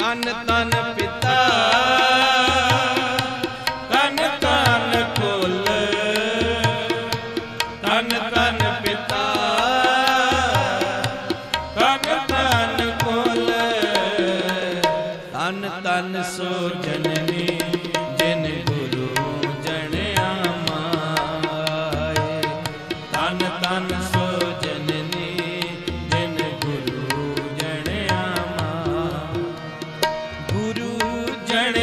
ਤਨ ਪਿਤਾ ਤਨ ਤਨ ਕੁਲ ਪਿਤਾ ਤਨ ਤਨ ਕੁਲ ਤਨ ਤਨ ਸੋਜਨ जड़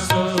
ਸੋ